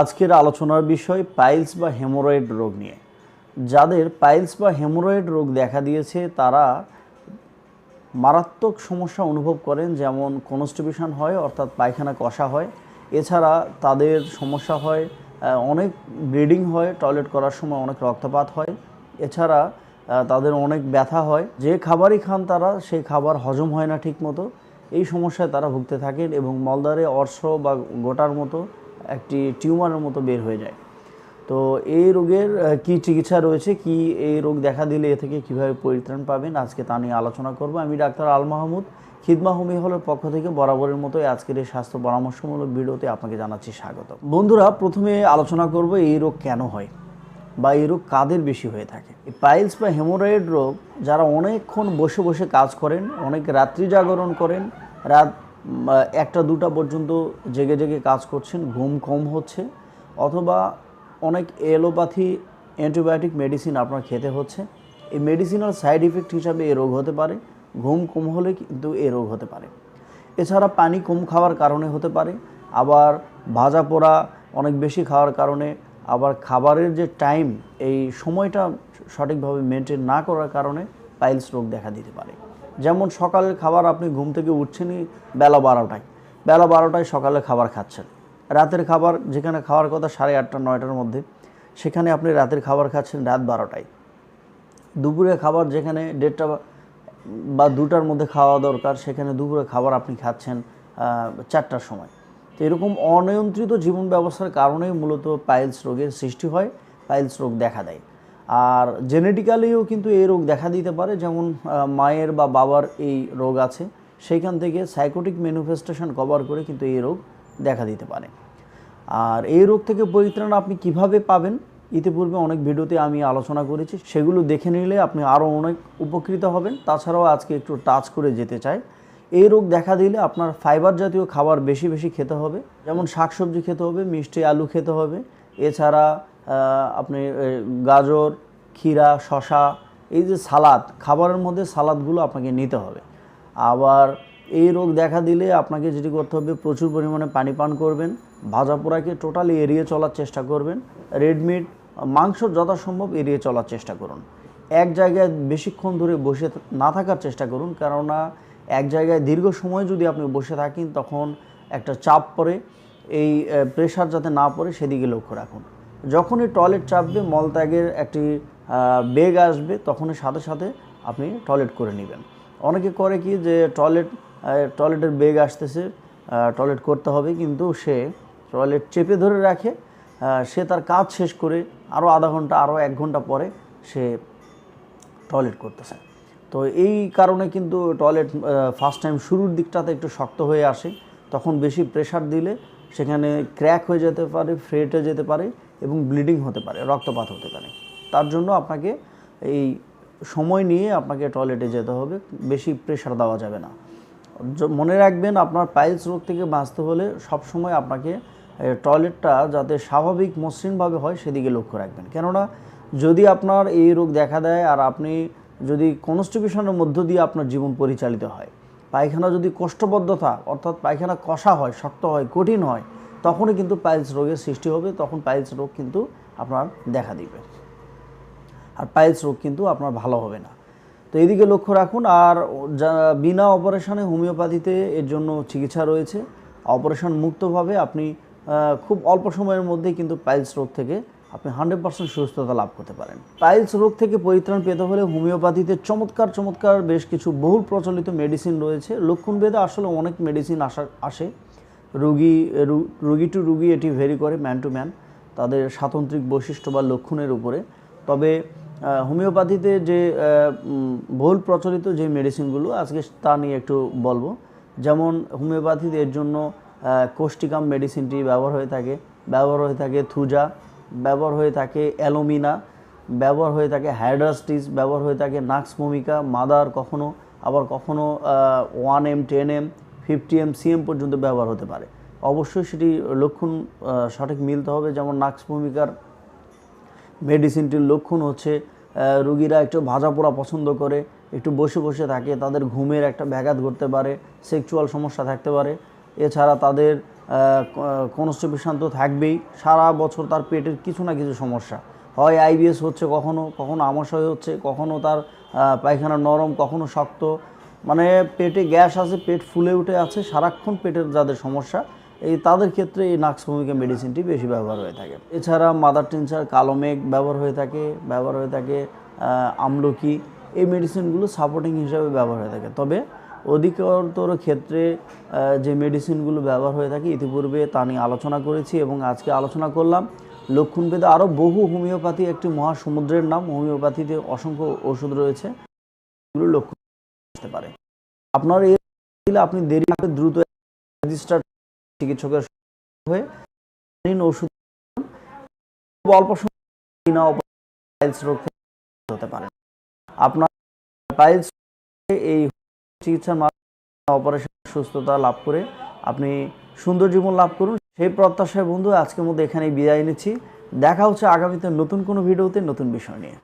আজকের আলোচনার বিষয় পাইলস বা হেমোরয়েড রোগ নিয়ে। যাদের পাইলস বা হেমোরয়েড রোগ দেখা দিয়েছে, তারা মারাত্মক সমস্যা অনুভব করেন, যেমন কনস্টিবিউশন হয়, অর্থাৎ পায়খানা কষা হয়। এছাড়া তাদের সমস্যা হয় অনেক ব্লিডিং হয়, টয়লেট করার সময় অনেক রক্তপাত হয়। এছাড়া তাদের অনেক ব্যথা হয়। যে খাবারই খান তারা, সেই খাবার হজম হয় না ঠিকমতো। এই সমস্যায় তারা ভুগতে থাকেন এবং মলদ্বারে অর্শ বা গোটার মতো একটি টিউমারের মতো বের হয়ে যায়। তো এই রোগের কি চিকিৎসা রয়েছে, কি এই রোগ দেখা দিলে এ থেকে কীভাবে পরিত্রাণ পাবেন, আজকে তা নিয়ে আলোচনা করব। আমি ডাক্তার আল মাহমুদ, খিদমা হোমি হলের পক্ষ থেকে বরাবরের মতো আজকের এই স্বাস্থ্য পরামর্শমূলক ভিডিওতে আপনাকে জানাচ্ছি স্বাগত বন্ধুরা, প্রথমে আলোচনা করব এই রোগ কেন হয় বা এই রোগ কাদের বেশি হয়ে থাকে। পাইলস বা হেমোরয়েড রোগ যারা অনেকক্ষণ বসে বসে কাজ করেন, অনেক রাত্রি জাগরণ করেন, রাত একটা দুটা পর্যন্ত জেগে জেগে কাজ করছেন, ঘুম কম হচ্ছে, অথবা অনেক এলোপ্যাথি অ্যান্টিবায়োটিক মেডিসিন আপনার খেতে হচ্ছে। এই মেডিসিনাল সাইড ইফেক্ট হিসাবে এ রোগ হতে পারে, ঘুম কম হলে কিন্তু এ রোগ হতে পারে। এছাড়া পানি কম খাওয়ার কারণে হতে পারে, আবার ভাজা পোড়া অনেক বেশি খাওয়ার কারণে, আবার খাবারের যে টাইম এই সময়টা সঠিকভাবে মেনটেন না করার কারণে পাইলস রোগ দেখা দিতে পারে। যেমন সকালের খাবার আপনি ঘুম থেকে উঠছেনই বেলা বারোটায়। বেলা বারোটায় সকালে খাবার খাচ্ছেন। রাতের খাবার যেখানে খাওয়ার কথা সাড়ে আটটা, নয়টার মধ্যে, সেখানে আপনি রাতের খাবার খাচ্ছেন রাত বারোটায়। দুপুরে খাবার যেখানে দেড়টা বা- দুটার মধ্যে খাওয়া দরকার, সেখানে দুপুরে খাবার আপনি খাচ্ছেন চারটার সময়। তো এরকম অনিয়ন্ত্রিত জীবন ব্যবস্থার কারণেই মূলত পাইলস রোগের সৃষ্টি হয়, পাইলস রোগ দেখা দেয়। আর জেনেটিক্যালিও কিন্তু এই রোগ দেখা দিতে পারে, যেমন মায়ের বা বাবার এই রোগ আছে, সেইখান থেকে সাইকোটিক ম্যানিফেস্টেশন কভার করে কিন্তু এই রোগ দেখা দিতে পারে। আর এই রোগ থেকে পরিত্রাণ আপনি কীভাবে পাবেন, ইতিপূর্বে অনেক ভিডিওতে আমি আলোচনা করেছি, সেগুলো দেখে নিলে আপনি আরও অনেক উপকৃত হবেন। তাছাড়াও আজকে একটু টাচ করে যেতে চাই। এই রোগ দেখা দিলে আপনার ফাইবার জাতীয় খাবার বেশি বেশি খেতে হবে, যেমন শাকসবজি খেতে হবে, মিষ্টি আলু খেতে হবে, এছাড়া আপনি গাজর, ক্ষীরা শশা এই যে সালাদ, খাবারের মধ্যে সালাদগুলো আপনাকে নিতে হবে। আবার এই রোগ দেখা দিলে আপনাকে যেটি করতে হবে, প্রচুর পরিমাণে পানি পান করবেন, ভাজা পোড়াকে টোটালি এড়িয়ে চলার চেষ্টা করবেন রেড মিট মাংস যথাসম্ভব এড়িয়ে চলার চেষ্টা করুন। এক জায়গায় বেশিক্ষণ ধরে বসে না থাকার চেষ্টা করুন, কেননা এক জায়গায় দীর্ঘ সময় যদি আপনি বসে থাকেন, তখন একটা চাপ পড়ে, এই প্রেশার যাতে না পড়ে, সেদিকে লক্ষ্য রাখুন। যখনই টয়লেট চাপবে মলত্যাগের একটি বেগ আসবে, তখনই সাথে সাথে আপনি টয়লেট করে নেবেন। অনেকে করে কি যে টয়লেট টয়লেটের বেগ আসতেছে টয়লেট করতে হবে, কিন্তু সে টয়লেট চেপে ধরে রাখে সে তার কাজ শেষ করে আরও আধা ঘণ্টা, আরও এক ঘণ্টা পরে সে টয়লেট করতেছে। তো এই কারণে কিন্তু টয়লেট ফার্স্ট টাইম শুরুর দিকটাতে একটু শক্ত হয়ে আসে, তখন বেশি প্রেশার দিলে সেখানে ক্র্যাক হয়ে যেতে পারে ফ্রেটে যেতে পারে এবং ব্লিডিং হতে পারে, রক্তপাত হতে পারে। তার জন্য আপনাকে এই সময় নিয়ে আপনাকে টয়লেটে যেতে হবে, বেশি প্রেশার দেওয়া যাবে না। মনে রাখবেন আপনার পাইলস রোগ থেকে বাঁচতে হলে সবসময় আপনাকে টয়লেটটা যাতে স্বাভাবিক মসৃণভাবে হয় সেদিকে লক্ষ্য রাখবেন। কেননা যদি আপনার এই রোগ দেখা দেয় আর আপনি যদি কনস্টিবিউশনের মধ্য দিয়ে আপনার জীবন পরিচালিত হয়, পায়খানা যদি কোষ্ঠবদ্ধতা অর্থাৎ পায়খানা কষা হয়, শক্ত হয়, কঠিন হয় তখনই কিন্তু পাইলস রোগের সৃষ্টি হবে, তখন পাইলস রোগ কিন্তু আপনার দেখা দিবে। আর পাইলস রোগ কিন্তু আপনার ভালো হবে না। তো এদিকে লক্ষ্য রাখুন, আর বিনা অপারেশনে হোমিওপ্যাথিতে এর জন্য চিকিৎসা রয়েছে। অপারেশন মুক্তভাবে আপনি খুব অল্প সময়ের মধ্যেই কিন্তু পাইলস রোগ থেকে আপনি হান্ড্রেড পার্সেন্ট সুস্থতা লাভ করতে পারেন। পাইলস রোগ থেকে পরিত্রাণ পেতে হলে হোমিওপ্যাথিতে চমৎকার চমৎকার বেশ কিছু বহুল প্রচলিত মেডিসিন রয়েছে। লক্ষণভেদে আসলে অনেক মেডিসিন আসা, আসে। রুগী রুগী টু রুগী এটি ভেরি করে ম্যান টু ম্যান তাদের স্বাতন্ত্রিক বৈশিষ্ট্য বা লক্ষণের উপরে। তবে হোমিওপ্যাথিতে যে বহুল প্রচলিত যে মেডিসিনগুলো আজকে তা নিয়ে একটু বলব। যেমন হোমিওপ্যাথিতে এর জন্য কোষ্টিকাম মেডিসিনটি ব্যবহার হয়ে থাকে। ব্যবহার হয়ে থাকে থুজা, ব্যবহার হয়ে থাকে অ্যালোমিনা, ব্যবহার হয়ে থাকে হাইড্রাস্টিস, ব্যবহার হয়ে থাকে নাক্স ভূমিকা মাদার কখনো, আবার কখনো one M ten M fifty M CM পর্যন্ত ব্যবহার হতে পারে। অবশ্যই সেটি লক্ষণ সঠিক মিলতে হবে। যেমন নাক্স ভূমিকার মেডিসিনটির লক্ষণ হচ্ছে রুগীরা একটু ভাজা পোড়া পছন্দ করে, একটু বসে বসে থাকে, তাদের ঘুমের একটা ব্যাঘাত ঘটতে পারে, সেক্সুয়াল সমস্যা থাকতে পারে। এছাড়া তাদের কনস্টিপেশন তো থাকবেই। সারা বছর তার পেটের কিছু না কিছু সমস্যা। হয় আইবিএস হচ্ছে কখনো কখনো আমাশয় হচ্ছে, কখনো তার পায়খানা নরম, কখনো শক্ত মানে পেটে গ্যাস আছে, পেট ফুলে উঠে আছে, সারাক্ষণ পেটের যাদের সমস্যা, এই তাদের ক্ষেত্রে এই নাক্স ভূমিকা মেডিসিনটি বেশি ব্যবহার হয়ে থাকে। এছাড়া মাদার টিনচার, কালো মেঘ ব্যবহার হয়ে থাকে, ব্যবহার হয়ে থাকে আমলকি, এই মেডিসিনগুলো সাপোর্টিং হিসাবে ব্যবহার হয়ে থাকে। তবে অধিকতর ক্ষেত্রে যে মেডিসিনগুলো ব্যবহার হয়ে থাকে, ইতিপূর্বে তা নিয়ে আলোচনা করেছি এবং আজকে আলোচনা করলাম। লক্ষণভেদে আরও বহু হোমিওপ্যাথি, একটি মহাসমুদ্রের নাম, হোমিওপ্যাথিতে অসংখ্য ওষুধ রয়েছে। এগুলো লক্ষণ আসতে পারে। আপনার দিলে আপনি দেরি করে দ্রুত রেজিস্টার চিকিৎসকের হয়ে ওষুধ অল্প সময় রোগ হতে পারেন আপনার পাইলস এই চিকিৎসার মাধ্যমে অপারেশন সুস্থতা লাভ করে আপনি সুন্দর জীবন লাভ করুন। সেই প্রত্যাশায় বন্ধু, আজকের মধ্যে এখানেই বিদায় নিচ্ছি। দেখা হচ্ছে আগামীতে নতুন কোনো ভিডিওতে নতুন বিষয় নিয়ে।